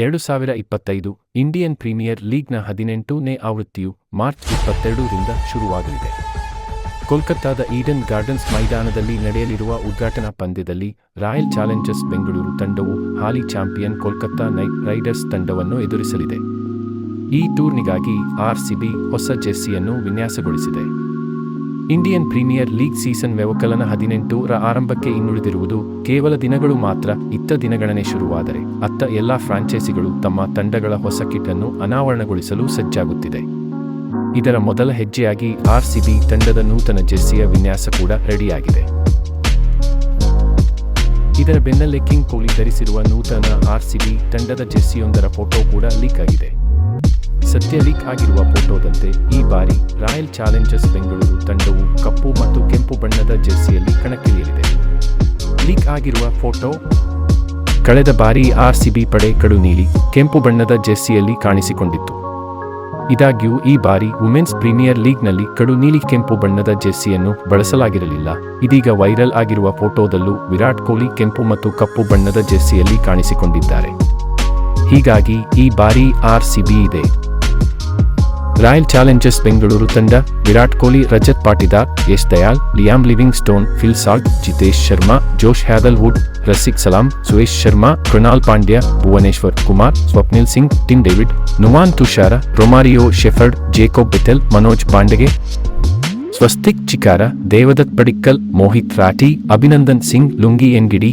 ಎರಡು ಸಾವಿರ ಇಪ್ಪತ್ತೈದು ಇಂಡಿಯನ್ ಪ್ರೀಮಿಯರ್ ಲೀಗ್ನ ಹದಿನೆಂಟನೇ ಆವೃತ್ತಿಯು ಮಾರ್ಚ್ ಇಪ್ಪತ್ತೆರಡರಿಂದ ಶುರುವಾಗಲಿದೆ. ಕೋಲ್ಕತ್ತಾದ ಈಡನ್ ಗಾರ್ಡನ್ಸ್ ಮೈದಾನದಲ್ಲಿ ನಡೆಯಲಿರುವ ಉದ್ಘಾಟನಾ ಪಂದ್ಯದಲ್ಲಿ ರಾಯಲ್ ಚಾಲೆಂಜರ್ಸ್ ಬೆಂಗಳೂರು ತಂಡವು ಹಾಲಿ ಚಾಂಪಿಯನ್ ಕೋಲ್ಕತ್ತಾ ನೈಟ್ ರೈಡರ್ಸ್ ತಂಡವನ್ನು ಎದುರಿಸಲಿದೆ. ಈ ಟೂರ್ನಿಗಾಗಿ ಆರ್ಸಿಬಿ ಹೊಸ ಜೆರ್ಸಿಯನ್ನು ವಿನ್ಯಾಸಗೊಳಿಸಿದೆ. ಇಂಡಿಯನ್ ಪ್ರೀಮಿಯರ್ ಲೀಗ್ ಸೀಸನ್ ವ್ಯವಕಲನ ರ ಆರಂಭಕ್ಕೆ ಇನ್ನುಳಿದಿರುವುದು ಕೇವಲ ದಿನಗಳು ಮಾತ್ರ, ಇತ್ತ ದಿನಗಣನೆ ಶುರುವಾದರೆ, ಅತ್ತ ಎಲ್ಲಾ ಫ್ರಾಂಚೈಸಿಗಳು ತಮ್ಮ ತಂಡಗಳ ಹೊಸ ಕಿಟ್ ಅನ್ನು ಅನಾವರಣಗೊಳಿಸಲು ಸಜ್ಜಾಗುತ್ತಿದೆ. ಇದರ ಮೊದಲ ಹೆಜ್ಜೆಯಾಗಿ ಆರ್ಸಿಬಿ ತಂಡದ ನೂತನ ಜೆರ್ಸಿಯ ವಿನ್ಯಾಸ ಕೂಡ ರೆಡಿಯಾಗಿದೆ. ಇದರ ಬೆನ್ನಲ್ಲೇ ಕಿಂಗ್ ಕೊಹ್ಲಿ ಧರಿಸಿರುವ ನೂತನ ಆರ್ಸಿಬಿ ತಂಡದ ಜೆರ್ಸಿಯೊಂದರ ಫೋಟೋ ಕೂಡ ಲೀಕ್ ಆಗಿದೆ. ಸದ್ಯ ಲೀಕ್ ಆಗಿರುವ ಫೋಟೋದಂತೆ ಈ ಬಾರಿ ರಾಯಲ್ ಚಾಲೆಂಜರ್ಸ್ ಬೆಂಗಳೂರು ತಂಡವು ಕಪ್ಪು ಮತ್ತು ಕೆಂಪು ಬಣ್ಣದ ಜೆರ್ಸಿಯಲ್ಲಿ ಕಣಕ್ಕಿಳಿಯಲಿದೆ. ಲೀಕ್ ಆಗಿರುವ ಫೋಟೋ, ಕಳೆದ ಬಾರಿ ಆರ್ಸಿಬಿ ಪಡೆ ಕಡು ನೀಲಿ, ಕೆಂಪು ಬಣ್ಣದ ಜೆರ್ಸಿಯಲ್ಲಿ ಕಾಣಿಸಿಕೊಂಡಿತ್ತು. ಇದಾಗ್ಯೂ ಈ ಬಾರಿ ವುಮೆನ್ಸ್ ಪ್ರೀಮಿಯರ್ ಲೀಗ್ನಲ್ಲಿ ಕಡು ನೀಲಿ, ಕೆಂಪು ಬಣ್ಣದ ಜೆರ್ಸಿಯನ್ನು ಬಳಸಲಾಗಿರಲಿಲ್ಲ. ಇದೀಗ ವೈರಲ್ ಆಗಿರುವ ಫೋಟೋದಲ್ಲೂ ವಿರಾಟ್ ಕೊಹ್ಲಿ ಕೆಂಪು ಮತ್ತು ಕಪ್ಪು ಬಣ್ಣದ ಜೆರ್ಸಿಯಲ್ಲಿ ಕಾಣಿಸಿಕೊಂಡಿದ್ದಾರೆ. ಹೀಗಾಗಿ ಈ ಬಾರಿ ಆರ್ಸಿಬಿ ಇದೆ. ರಾಯಲ್ ಚಾಲೆಂಜರ್ಸ್ ಬೆಂಗಳೂರು ತಂಡ, Virat Kohli, Rajat Patidar Yash Dayal Liam Livingstone Phil Salt, Jitesh Sharma, Josh Hazlewood Rasikh Salam, Suresh Sharma, Krunal Pandya, Bhuvneshwar Kumar, Swapnil Singh, Tim David, Nuwan Thushara, Romario Shepherd, Jacob Bethell Manoj ಪಾಂಡೆಗೆ. Swastik Chikara, Devdutt Padikkal, Mohit Rathee, Abhinandan Singh, Lungi Ngidi